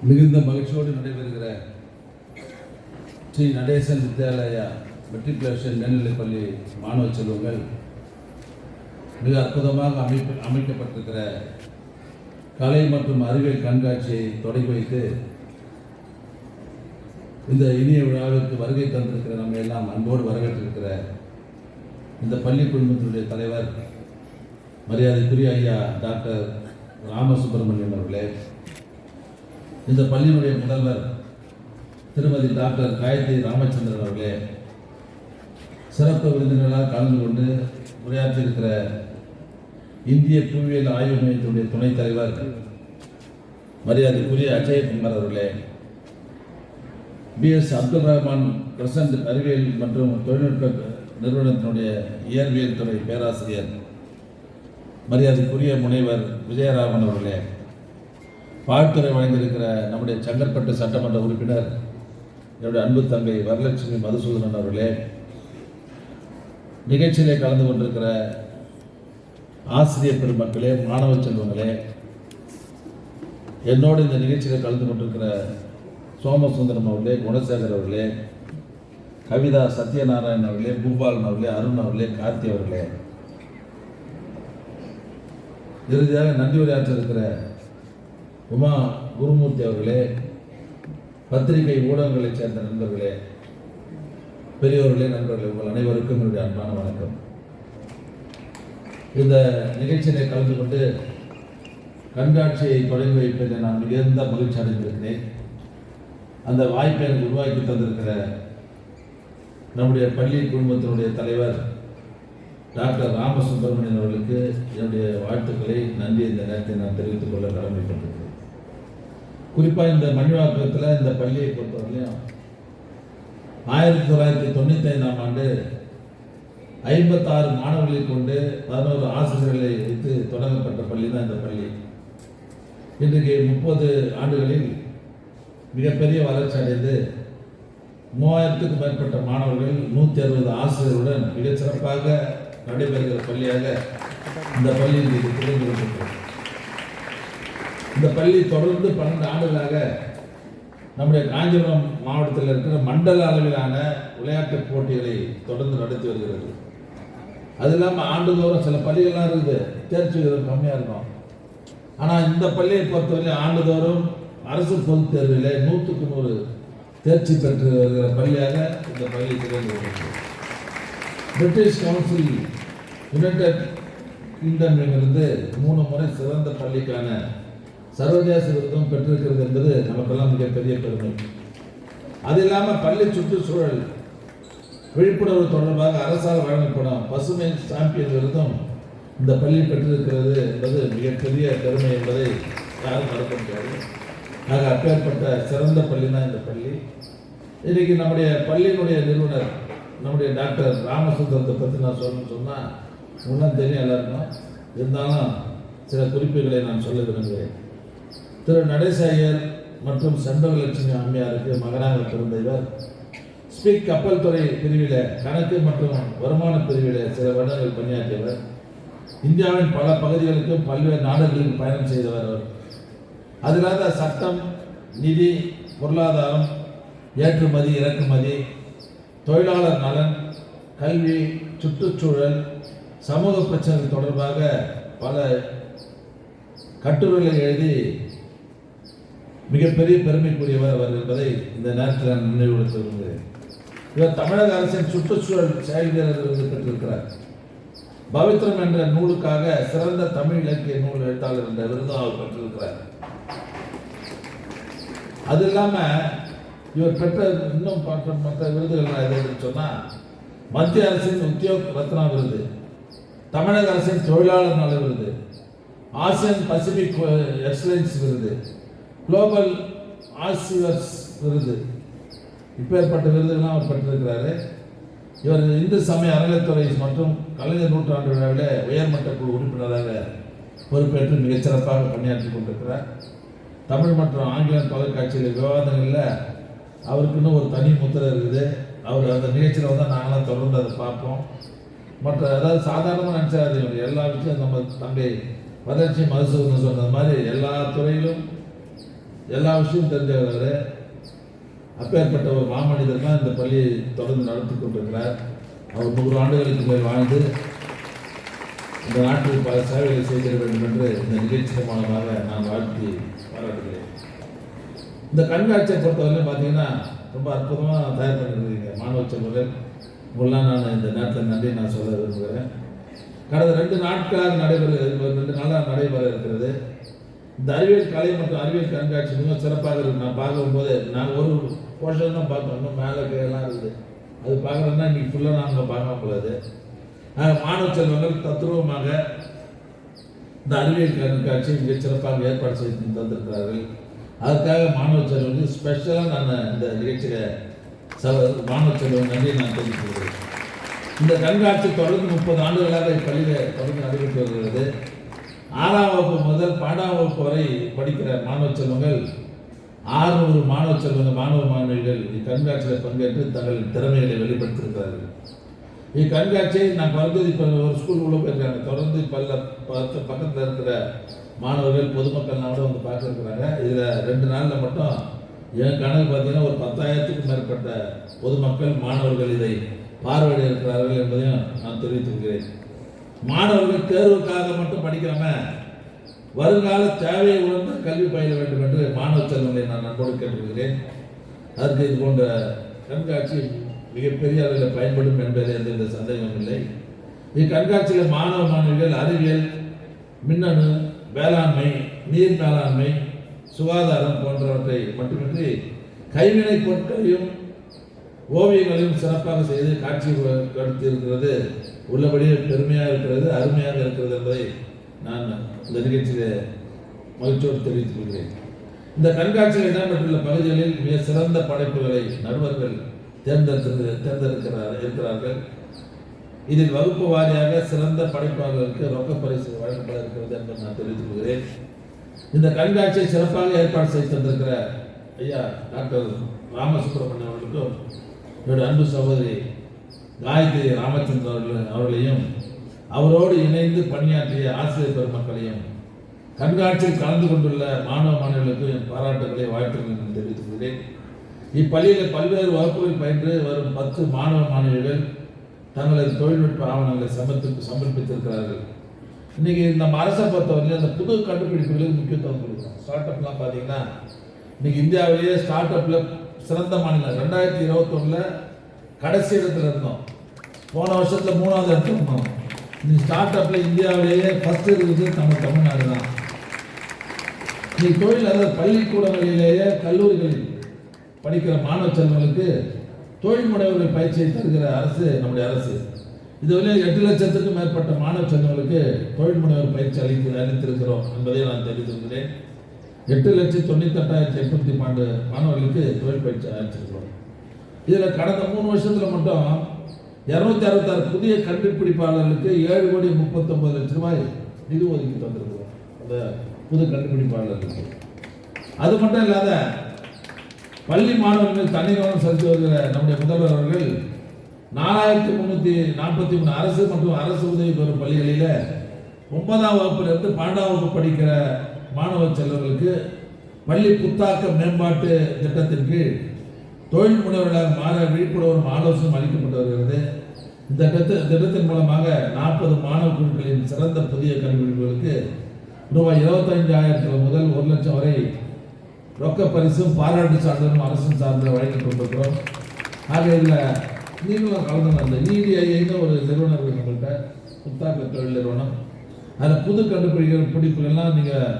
மிகுந்த மகிழ்ச்சியோடு நடைபெறுகிற ஸ்ரீ நடேசன் வித்யாலயா மெட்ரிகுலேஷன் மேல்நிலைப்பள்ளி மாணவ செல்வங்கள் மிக அற்புதமாக அமைப்பு அமைக்கப்பட்டிருக்கிற கலை மற்றும் அறிவியல் கண்காட்சியை தொடங்கி வைத்து இந்த இனிய விழாவிற்கு வருகை தந்திருக்கிற நம்ம எல்லாம் அன்போடு வரவேற்றிருக்கிற இந்த பள்ளி குழுமத்தினுடைய தலைவர் மரியாதைக்குரிய ஐயா டாக்டர் ராமசுப்பிரமணியன் அவர்களே இந்த பள்ளியினுடைய முதல்வர் திருமதி டாக்டர் காயத்ரி ராமச்சந்திரன் அவர்களே சிறப்பு விருந்தினராக கலந்து கொண்டு உரையாற்றியிருக்கிற இந்திய புவியியல் ஆய்வு மையத்தினுடைய துணைத் தலைவர் மரியாதைக்குரிய அஜயகுமார் அவர்களே பிஎஸ் அப்துல் ரஹ்மான் கிரசன்ட் அறிவியல் மற்றும் தொழில்நுட்ப நிறுவனத்தினுடைய இயற்பியல் துறை பேராசிரியர் மரியாதைக்குரிய முனைவர் விஜயராமன் அவர்களே வாழ்த்துறை வழங்கியிருக்கிற நம்முடைய செங்கற்பட்டு சட்டமன்ற உறுப்பினர் என்னுடைய அன்பு தங்கை வரலட்சுமி மதுசூதனன் அவர்களே நிகழ்ச்சியிலே கலந்து கொண்டிருக்கிற ஆசிரியர் பெருமக்களே மாணவ செல்வங்களே என்னோடு இந்த நிகழ்ச்சியில் கலந்து கொண்டிருக்கிற சோமசுந்தரம் அவர்களே குணசேகர் அவர்களே கவிதா சத்யநாராயண் அவர்களே பூபாலன் அவர்களே அருண் அவர்களே கார்த்தி அவர்களே. இறுதியாக நன்றி உரையாற்ற இருக்கிற உமா குருமூர்த்தி அவர்களே பத்திரிகை ஊடகங்களைச் சேர்ந்த நண்பர்களே பெரியோர்களே நண்பர்களே உங்கள் அனைவருக்கும் என்னுடைய அன்பான வணக்கம். இந்த நிகழ்ச்சியினை கலந்து கொண்டு கண்காட்சியை தொடங்கி வைப்பதில் நான் மிகுந்த மகிழ்ச்சி அடைந்திருக்கிறேன். அந்த வாய்ப்பை எனக்கு உருவாக்கி தந்திருக்கிற நம்முடைய பள்ளி குடும்பத்தினுடைய தலைவர் டாக்டர் ராமசுப்பிரமணியன் அவர்களுக்கு என்னுடைய வாழ்த்துக்களை நன்றி இந்த நேரத்தை நான் தெரிவித்துக் கொள்ள கடமைப்பட்டிருக்கிறேன். குறிப்பாக இந்த மணிவாக்கத்தில் இந்த பள்ளியை பொறுத்தவரையிலையும் ஆயிரத்தி தொள்ளாயிரத்தி தொண்ணூற்றி ஐந்தாம் ஆண்டு ஐம்பத்தாறு மாணவர்களை கொண்டு பதினோரு ஆசிரியர்களை வைத்து தொடங்கப்பட்ட பள்ளி தான் இந்த பள்ளி. இன்றைக்கு முப்பது ஆண்டுகளில் மிகப்பெரிய வளர்ச்சி அடைந்து மூவாயிரத்துக்கும் மேற்பட்ட மாணவர்கள் நூற்றி அறுபது ஆசிரியருடன் மிகச்சிறப்பாக நடைபெறுகிற பள்ளியாக இந்த பள்ளி இது திகழ்ந்து கொண்டிருக்கிறது. இந்த பள்ளி தொடர்ந்து பன்னெண்டு ஆண்டுகளாக நம்முடைய காஞ்சிபுரம் மாவட்டத்தில் இருக்கிற மண்டல அளவிலான விளையாட்டுப் போட்டிகளை தொடர்ந்து நடத்தி வருகிறது. அது இல்லாமல் ஆண்டுதோறும் சில பள்ளிகள்லாம் இருக்குது. தேர்ச்சி விகிதம் கம்மியாக இருக்கும். ஆனால் இந்த பள்ளியை பொறுத்தவரை ஆண்டுதோறும் அரசு பொது தேர்வில் நூற்றுக்கு நூறு தேர்ச்சி பெற்று வருகிற பள்ளியாக இந்த பள்ளி திறந்து வருகிறது. பிரிட்டிஷ் கவுன்சில் யுனைடெட் கிங்டமிலிருந்து மூணு முறை சிறந்த பள்ளிக்கான சர்வதேச விருதும் பெற்றிருக்கிறது என்பது நமக்கெல்லாம் மிகப்பெரிய பெருமை. அது இல்லாமல் பள்ளி சுற்றுச்சூழல் விழிப்புணர்வு தொடர்பாக அரசால் வழங்கப்படும் பசுமை சாம்பியன் விருதும் இந்த பள்ளி பெற்றிருக்கிறது என்பது மிகப்பெரிய பெருமை என்பதை யாரும் மறக்க முடியாது. ஆக அப்பேற்பட்ட சிறந்த பள்ளி தான் இந்த பள்ளி. இன்னைக்கு நம்முடைய பள்ளியினுடைய நிறுவனர் நம்முடைய டாக்டர் ராமசுந்தரத்தை பற்றி நான் சொல்லணும்னு சொன்னால் முன்னால் தெரியும் எல்லாருக்கும். இருந்தாலும் சில குறிப்புகளை நான் சொல்ல விரும்புகிறேன். திரு நடேசையர் மற்றும் செண்பகலட்சுமி அம்மையாருக்கு மகனாக பிறந்த இவர். ஸ்பிக் கப்பல் துறை பிரிவில் கணக்கு மற்றும் வருமான பிரிவில் சில வருடங்கள் பணியாற்றியவர். இந்தியாவின் பல பகுதிகளுக்கும் பல்வேறு நாடுகளுக்கு பயணம் செய்தவர் அவர். அதில்லாத சட்டம் நிதி பொருளாதாரம் ஏற்றுமதி இறக்குமதி தொழிலாளர் நலன் கல்வி சுற்றுச்சூழல் சமூக பிரச்சனைகள் தொடர்பாக பல கட்டுரைகளை எழுதி மிகப்பெரிய பெருமைக்குரியவர் அவர் என்பதை இந்த நேரத்தில் நான் நினைவுபடுத்த விரும்புகிறேன் இவர் தமிழக அரசின் சுற்றுச்சூழல் செயல்வீரர் விருது பெற்றிருக்கிறார். பவித்ரம் என்ற நூலுக்காக சிறந்த தமிழ் இலக்கிய நூல் எழுத்தாளர் என்ற விருதும் அவர் பெற்றிருக்கிறார். அது இல்லாமல் இவர் பெற்ற இன்னும் மற்ற மற்ற விருதுகள் எதுன்னு சொன்னால் மத்திய அரசின் உத்தியோக் ரத்னா விருது தமிழக அரசின் தொழிலாளர் நல விருது ஆசியன் பசிபிக் எக்ஸலன்ஸ் விருது குளோபல் ஆசிவர்ஸ் விருது. இப்பேற்பட்ட விருதுகள்லாம் அவர் பெற்றிருக்கிறாரு. இவர் இந்து சமய அறநிலைத்துறை மற்றும் கலைஞர் நூற்றாண்டு விழாவில் உயர்மட்ட குழு உறுப்பினராக பொறுப்பேற்று மிகச்சிறப்பாக பணியாற்றி கொண்டிருக்கிறார். தமிழ் மற்றும் ஆங்கிலம் தொலைக்காட்சியில் விவாதங்களில் அவருக்குன்னு ஒரு தனி முத்திரை இருக்குது. அவர் அந்த நிகழ்ச்சியில் வந்தால் நாங்களாம் தொடர்ந்து அதை பார்ப்போம். மற்ற அதாவது சாதாரணமாக நினச்சாது எல்லா விஷயம் நம்ம தம்பி வளர்ச்சி மதுசூதன் சொன்னது மாதிரி எல்லா துறையிலும் எல்லா விஷயமும் தெரிஞ்சவர் அப்பேற்பட்ட ஒரு மாமனிதர் தான் இந்த பள்ளியை தொடர்ந்து நடத்தி கொண்டிருக்கிறார். அவர் நூறு ஆண்டுகளுக்கு மேல் வாழ்ந்து இந்த நாட்டில் பல சேவைகளை செய்திட வேண்டும் என்று இந்த நிகழ்ச்சி மூலமாக நான் வாழ்த்தி பாராட்டுகிறேன். இந்த கண்காட்சியை பொறுத்தவரையிலும் பார்த்தீங்கன்னா ரொம்ப அற்புதமாக தயார் பண்ணியிருக்கிறீங்க மாணவ செல்வர்கள் உங்களாம் நான் இந்த நேரத்தில் நன்றி நான் சொல்ல விரும்புகிறேன். கடந்த ரெண்டு நாட்களாக நடைபெற ரெண்டு நாளாக நடைபெற இருக்கிறது. இந்த அறிவியல் கலை மற்றும் அறிவியல் கண்காட்சி இன்னும் சிறப்பாக இருக்கு நான் பார்க்கும்போது நான் ஒரு போர்ஷன் தான் பார்த்தோம் இன்னும் மேலே எல்லாம் இருக்குது. அது பார்க்குறேன்னா இன்னைக்கு ஃபுல்லாக நாங்கள் பார்க்க கூடாது மாணவ செல்வங்கள் தத்துவமாக இந்த அறிவியல் கண்காட்சி மிக சிறப்பாக ஏற்பாடு செய்து தந்திருக்கிறார்கள். அதுக்காக மாணவ செல்வங்களுக்கு ஸ்பெஷலாக நான் இந்த நிகழ்ச்சியில் ச மாணவ செல்வம் நன்றி நான் தெரிவித்துக்கிறேன் இந்த கண்காட்சி தொடர்ந்து முப்பது ஆண்டுகளாக இப்பள்ளியில் தொடர்ந்து நடைபெற்று வருகிறது. ஆறாம் வகுப்பு முதல் பன்னெண்டாம் வகுப்பு வரை படிக்கிற மாணவ செல்வங்கள் ஆறுநூறு மாணவ செல்வங்கள் மாணவ மாணவிகள் இக்கண்காட்சியில் பங்கேற்று தங்கள் திறமைகளை வெளிப்படுத்தியிருக்கிறார்கள். இக்கண்காட்சியை நான் குறைந்தது இப்போ ஒரு ஸ்கூல் உள்ள போயிருக்காங்க. தொடர்ந்து பல்ல பத்து பக்கத்தில் இருக்கிற மாணவர்கள் பொதுமக்கள்லாம் கூட வந்து பார்த்துருக்குறாங்க. இதில் ரெண்டு நாளில் மட்டும் என் கணக்கு பார்த்தீங்கன்னா ஒரு பத்தாயிரத்துக்கும் மேற்பட்ட பொதுமக்கள் மாணவர்கள் இதை பார்வையிட இருக்கிறார்கள் என்பதையும் நான் தெரிவித்திருக்கிறேன். மாணவர்கள் தேர்வுக்காக மட்டும் படிக்காம வருங்கால தேவையை உணர்ந்து கல்வி பயில வேண்டும் என்று மாணவ செல்வங்களை நான் நண்போடு கேட்டுக்கிறேன் அதற்கு இது போன்ற கண்காட்சி மிகப்பெரிய அளவில் பயன்படும் என்பதில் எந்தவித சந்தேகமும் இல்லை. இக்கண்காட்சியில் மாணவ மாணவிகள் அறிவியல் மின்னணு வேளாண்மை நீர் மேலாண்மை சுகாதாரம் போன்றவற்றை மட்டுமின்றி கைவினைப் பொருட்களையும் ஓவியங்களையும் சிறப்பாக செய்து காட்சி இருக்கிறது உள்ளபடியே பெருமையாக இருக்கிறது அருமையாக இருக்கிறது என்பதை நான் இந்த நிகழ்ச்சியில் மகிழ்ச்சியோடு தெரிவித்துக் கொள்கிறேன். இந்த கண்காட்சியில் இடம்பெற்றுள்ள பகுதிகளில் மிக சிறந்த படைப்புகளை நடுவர்கள் தேர்ந்தெடுத்து தேர்ந்தெடுக்கிறார் இருக்கிறார்கள். இதில் வகுப்பு வாரியாக சிறந்த படைப்பாளர்களுக்கு ரொக்க பரிசு வழங்கப்பட இருக்கிறது என்று நான் தெரிவித்துக் கொள்கிறேன். இந்த கண்காட்சியை சிறப்பாக ஏற்பாடு செய்து தந்திருக்கிற ஐயா டாக்டர் ராமசுப்ரமணியம் அவர்களுக்கும் என்னுடைய அன்பு சகோதரி காயத்ரி ராமச்சந்திர அவர்கள் அவர்களையும் அவரோடு இணைந்து பணியாற்றிய ஆசிரியர் பெருமக்களையும் கண்காட்சியில் கலந்து கொண்டுள்ள மாணவ மாணவர்களுக்கு என் பாராட்டுகளை வாழ்த்துக்களை தெரிவித்துக்கிறேன் இப்பள்ளியில் பல்வேறு வகுப்புகள் பயின்று வரும் பத்து மாணவ மாணவிகள் தங்களது தொழில்நுட்ப ஆவணங்களை சமர்ப்பித்து சமர்ப்பித்திருக்கிறார்கள். இன்றைக்கி நம்ம அரசை பொறுத்தவரையில் அந்த புது கண்டுபிடிப்புகளுக்கு முக்கியத்துவம் கொடுக்கும். ஸ்டார்ட் அப்லாம் பார்த்தீங்கன்னா இன்றைக்கி இந்தியாவிலேயே ஸ்டார்ட் அப்பில் சிறந்த மாநிலம். ரெண்டாயிரத்தி இருபத்தொன்னில் கடைசி இடத்துல இருந்தோம். போன வருஷத்தில் மூணாவது இடத்துல இருந்தோம். இந்த ஸ்டார்ட் அப்பில் இந்தியாவிலேயே ஃபஸ்ட்டு இருக்கிறது நம்ம தமிழ்நாடு தான். நீ தொழில் அதாவது பள்ளிக்கூடங்களிலேயே கல்லூரிகளில் படிக்கிற மாணவ செல்வங்களுக்கு தொழில் முனைவர்கள் பயிற்சியை தருகிற அரசு நம்முடைய அரசு. இதுவரை எட்டு லட்சத்துக்கும் மேற்பட்ட மாணவ செல்வங்களுக்கு தொழில் முனைவர் பயிற்சி அளித்து அளித்திருக்கிறோம் என்பதை நான் தெரிவித்திருக்கிறேன் எட்டு லட்சத்தி தொண்ணூத்தெட்டாயிரத்தி எட்நூத்தி பன்னெண்டு மாணவர்களுக்கு தொழில் பயிற்சி அளிச்சிருக்கிறோம் இதில் கடந்த மூணு வருஷத்தில் மட்டும் இரநூத்தி அறுபத்தாறு புதிய கண்டுபிடிப்பாளர்களுக்கு ஏழு கோடி முப்பத்தொம்பது லட்ச ரூபாய் நிதி ஒதுக்கி தந்திருக்கிறோம். அந்த புது கண்டுபிடிப்பாளர்களுக்கு. அது மட்டும் இல்லாத பள்ளி மாணவர்கள் தனி கவனம் செலுத்தி வருகிற நம்முடைய முதல்வர் அவர்கள் நாலாயிரத்தி முந்நூற்றி நாற்பத்தி மூணு அரசு மற்றும் அரசு உதவி பெறும் பள்ளிகளில் ஒன்பதாம் வகுப்பிலிருந்து பன்னெண்டாம் வகுப்பு படிக்கிற மாணவ செல்வர்களுக்கு பள்ளி புத்தாக்க மேம்பாட்டு திட்டத்தின் கீழ் தொழில் முனைவர்களாக மாற விழிப்புணர்வும் ஆலோசனை அளிக்கப்பட்டு வருகிறது இந்த திட்ட திட்டத்தின் மூலமாக நாற்பது மாணவ குழுக்களின் சிறந்த புதிய கல்விகளுக்கு ரூபாய் இருபத்தஞ்சாயிரத்தில் முதல் ஒரு லட்சம் வரை ரொக்க பரிசும் பாராட்டு சான்றிதழும் அரசும் சார்ந்த வழங்கிக் கொண்டிருக்கிறோம் ஆக இதில் நீங்களும் கலந்து அந்த நீடிஐன்னு ஒரு நிறுவனம் இருக்கு நம்மள்கிட்ட புத்தாக்க தொழில் நிறுவனம். அதில் புது கண்டுபிடிக்கிற பிடிப்புகள்லாம் நீங்கள்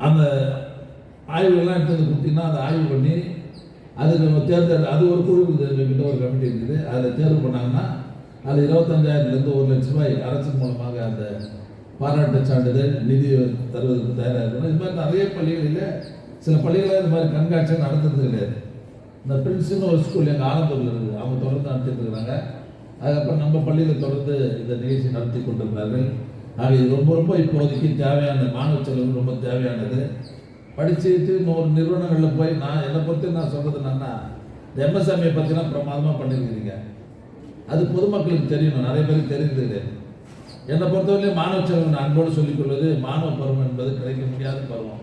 அந்த ஆய்வுகள்லாம் எடுத்து வந்து கொடுத்தீங்கன்னா அதை ஆய்வு பண்ணி அதுக்கு நம்ம தேர்ந்தெடு அது ஒரு குழு இருக்குது எங்ககிட்ட ஒரு கமிட்டி இருக்குது. அதை தேர்வு பண்ணாங்கன்னா அது இருபத்தஞ்சாயிரத்துலேருந்து ஒரு லட்ச ரூபாய் அரசின் மூலமாக அந்த பாராட்டு சான்றிதழ் நிதி தருவதற்கு தயாராக இருக்கணும். இது மாதிரி நிறைய பள்ளிகளில் சில பள்ளிகளில் இந்த மாதிரி கண்காட்சி நடந்தது கிடையாது. இந்த பிரின்ஸ்னு ஒரு ஸ்கூல் எங்கள் ஆலந்தூரில் இருக்குது. அவங்க தொடர்ந்து நடத்திட்டு இருக்கிறாங்க. அதுக்கப்புறம் நம்ம பள்ளியில் தொடர்ந்து இந்த நிகழ்ச்சி நடத்தி கொண்டிருந்தார்கள் ஆக இது ரொம்ப ரொம்ப இப்போதைக்கு தேவையான மாணவ செலவு ரொம்ப தேவையானது. படிச்சுட்டு ஒரு நிறுவனங்களில் போய் நான் என்னை பொறுத்து நான் சொல்கிறது என்னன்னா தர்மசாமியை பற்றிலாம் பிரமாதமாக பண்ணியிருக்கிறீங்க அது பொதுமக்களுக்கு தெரியணும் நிறைய பேருக்கு தெரியுது என்னை பொறுத்தவரையிலும் மாணவ செல்வன் அன்போடு சொல்லிக் கொள்வது மாணவ பருவம் என்பது கிடைக்க முடியாத பருவம்.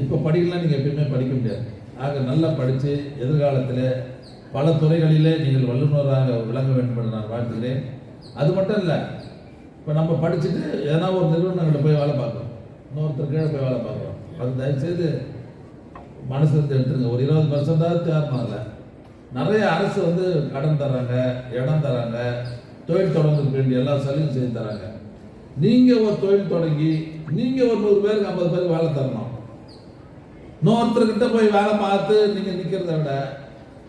இப்போ படிக்கலாம் நீங்கள் எப்பயுமே படிக்க முடியாது. ஆக நல்லா படித்து எதிர்காலத்தில் பல துறைகளிலே நீங்கள் வல்லுநராக விளங்க வேண்டும் என்று நான் வாழ்த்துகிறேன். அது மட்டும் இல்லை இப்போ நம்ம படிச்சுட்டு எதனா ஒரு நிறுவனங்களில் போய் வேலை பார்க்குறோம் இன்னொருத்தர் கீழே போய் வேலை பார்க்குறோம் அது தயவுசெய்து மனசு இருந்து எடுத்துருங்க. ஒரு இருபது பர்சன்டாவது தான் இல்லை நிறைய அரசு வந்து கடன் தராங்க இடம் தராங்க தொழில் தொடங்குறதுக்கு வேண்டிய எல்லா சலுகையும் செய்து தராங்க நீங்கள் ஒரு தொழில் தொடங்கி நீங்கள் ஒரு நூறு பேருக்கு ஐம்பது பேருக்கு வேலை தரணும். இன்னொருத்தர்கிட்ட போய் வேலை பார்த்து நீங்கள் நிற்கிறத விட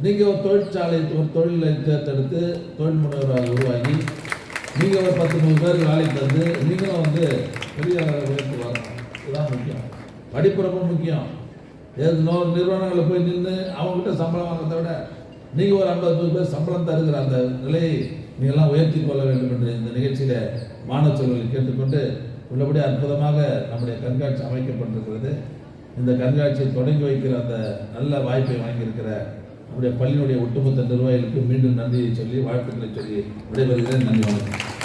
நீங்கள் ஒரு தொழிற்சாலை ஒரு தொழிலை தேர்ந்தெடுத்து தொழில் முனைவராக உருவாகி நீங்கள் ஒரு பத்து நூறு பேருக்கு வேலைக்கு தந்து நீங்களும் வந்து பெரிய உயர்த்து வரணும். இதுதான் முக்கியம். படிப்பு ரொம்ப முக்கியம் ஏது நிறுவனங்களில் போய் நின்று அவங்ககிட்ட சம்பளம் வாங்குறதை விட நீங்கள் ஒரு ஐம்பது நூறு பேர் சம்பளம் தருகிற அந்த நிலையை நீங்கள்லாம் உயர்த்தி கொள்ள வேண்டும் என்று இந்த நிகழ்ச்சியில் மாணவ செல்வங்களை கேட்டுக்கொண்டு உள்ளபடி அற்புதமாக நம்முடைய கண்காட்சி அமைக்கப்பட்டிருக்கிறது இந்த கண்காட்சியை தொடங்கி வைக்கிற அந்த நல்ல வாய்ப்பை வாங்கியிருக்கிற நம்முடைய பள்ளியினுடைய ஒட்டுமொத்த நிர்வாகிகளுக்கு மீண்டும் நன்றியை சொல்லி வாழ்த்துக்களை சொல்லி விடைபெறுகிறேன் நன்றி வணக்கம்